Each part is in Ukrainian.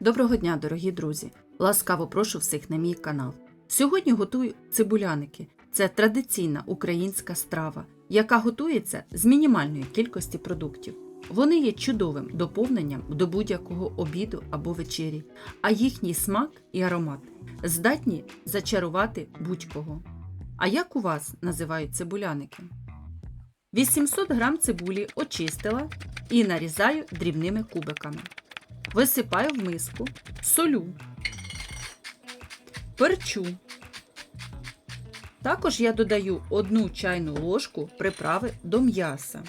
Доброго дня, дорогі друзі! Ласкаво прошу всіх на мій канал. Сьогодні готую цибуляники. Це традиційна українська страва, яка готується з мінімальної кількості продуктів. Вони є чудовим доповненням до будь-якого обіду або вечері, а їхній смак і аромат здатні зачарувати будь-кого. А як у вас називають цибуляники? 800 г цибулі очистила і нарізаю дрібними кубиками. Висипаю в миску, солю, перчу. Також я додаю одну чайну ложку приправи до м'яса.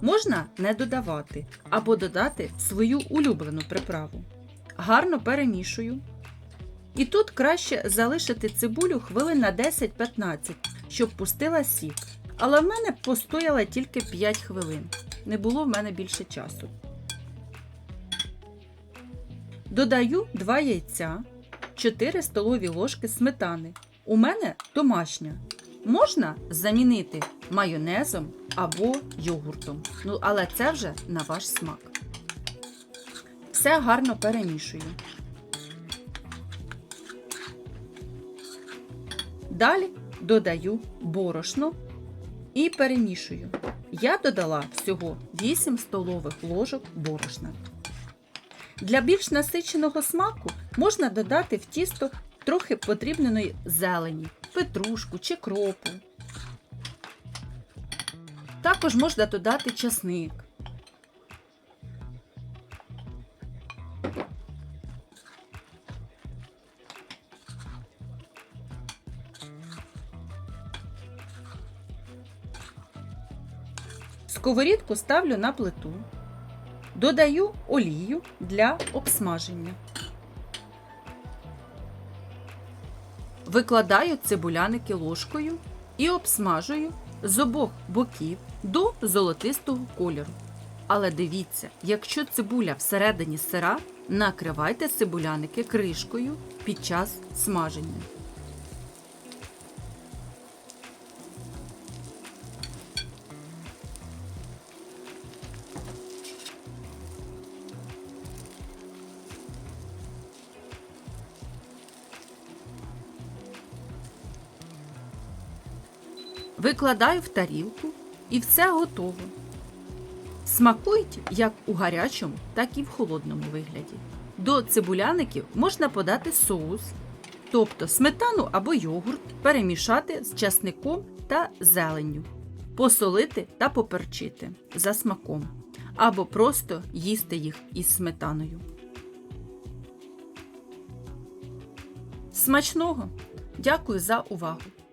Можна не додавати або додати свою улюблену приправу. Гарно перемішую. І тут краще залишити цибулю хвилин на 10-15, щоб пустила сік. Але в мене постояла тільки 5 хвилин. Не було в мене більше часу. Додаю 2 яйця, 4 столові ложки сметани. У мене домашня. Можна замінити майонезом або йогуртом. Ну, але це вже на ваш смак. Все гарно перемішую. Далі додаю борошно і перемішую. Я додала всього 8 столових ложок борошна. Для більш насиченого смаку можна додати в тісто трохи потрібної зелені, петрушку чи кропу. Також можна додати часник. Сковорідку ставлю на плиту. Додаю олію для обсмаження. Викладаю цибуляники ложкою і обсмажую з обох боків до золотистого кольору. Але дивіться, якщо цибуля всередині сира, накривайте цибуляники кришкою під час смаження. Викладаю в тарілку і все готово. Смакують як у гарячому, так і в холодному вигляді. До цибуляників можна подати соус, тобто сметану або йогурт, перемішати з часником та зеленню, посолити та поперчити за смаком, або просто їсти їх із сметаною. Смачного! Дякую за увагу!